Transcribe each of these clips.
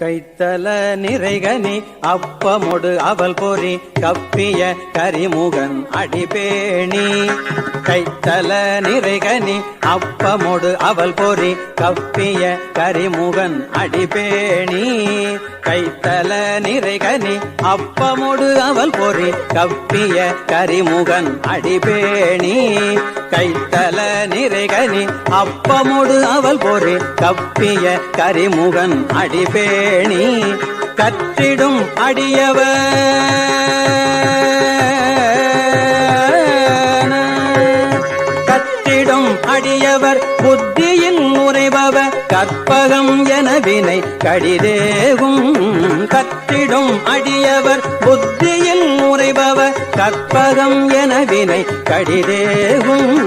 கைத்தல நிறைகனி அப்பமொடு அவல் பொறி கப்பிய கரிமுகன் அடிபேணி. கைத்தல நிறைகனி அப்பமொடு அவல் பொறி கப்பிய கரிமுகன் அடிபேணி. கைத்தல நிறைகனி அப்பமொடு அவள் பொறி. கப்பிய கரிமுகன் அடிபேணி. கைத்தல நிறைகனி அப்பமொடு அவள் பொறி. கப்பிய கரிமுகன் அடிபேணி. கற்றிடும் அடியவர். கற்றிடும் அடியவர் புத்த கற்பகம் எனவினை கடிதேகும் கத்திடும் அடியவர் புத்தியில் முறைபவர் கற்பகம் என வினை கடிதேவும்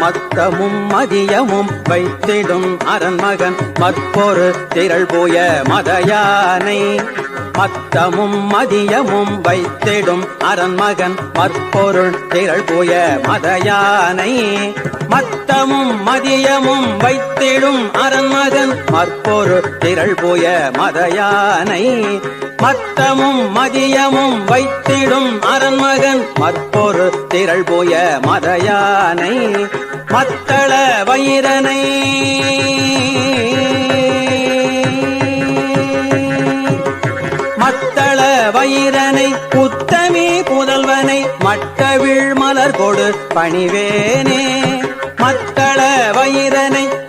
மத்தமும் மதியமும் வைத்திடும் அரண்மகன் மற்பொரு திரள் போய மதயானை. மத்தமும் மதியமும் வைத்திடும் அரண்மகன் மற்பொருள் திரள் போய மதயானை. மத்தமும் மதியமும் வைத்திடும் அரண்மகன் மற்பொரு திரள் போய மதயானை. மத்தமும் மதியமும் வைத்திடும் அரண்மகன் மற்றொரு திரள் போய மதயானை மத்தள வயிறனை. மத்தள வயிறனை புத்தமி புதல்வனை மட்டவிழ் மலர் கொடு பணிவேனே. மத்தள வயிறனை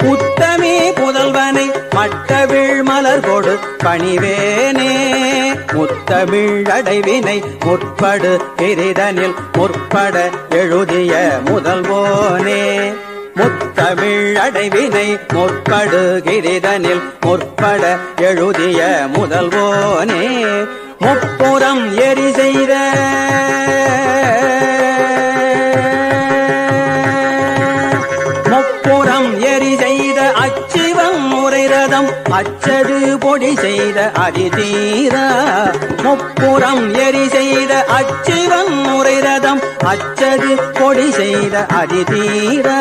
மட்டவிழ் மலர் கொடு பணிவேனே. முத்தமிழடைவினை முற்படு கிரிதனில் முற்பட எழுதிய முதல்வோனே. முத்தமிழடைவினை முற்படு கிரிதனில் முற்பட எழுதிய முதல்வோனே. முப்புறம் எரி செய்த அச்சது பொடி செய்த அதிதீரா முப்புறம் எரி செய்த அச்சிவம் முறைரதம் அச்சது பொடி செய்த அதிதீரா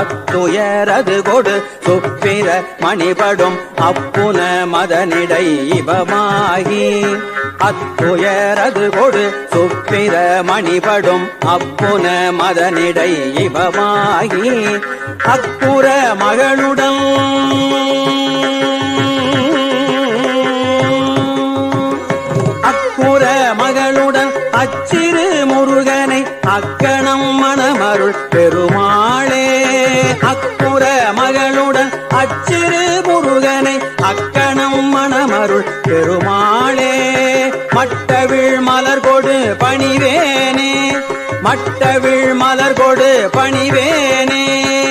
அத்துயரது கொடு சுப்பிர மணிபடும். அப்புன மதனிடை இவமாகி அத்துயரது கொடு சுப்பிர மணிபடும். அப்புன மதனிடை இவமாகி அப்புற மகளுடன் அச்சிறு முருகனை அக்கணம் மணமருள் பெருமாளே. அக்குற மகளுடன் அச்சிறு முருகனை அக்கணம் மணமருள் பெருமாளே. மட்டவிழ் மலர் கொடு பணிவேனே. மட்டவிழ் மலர் கொடு பணிவேனே.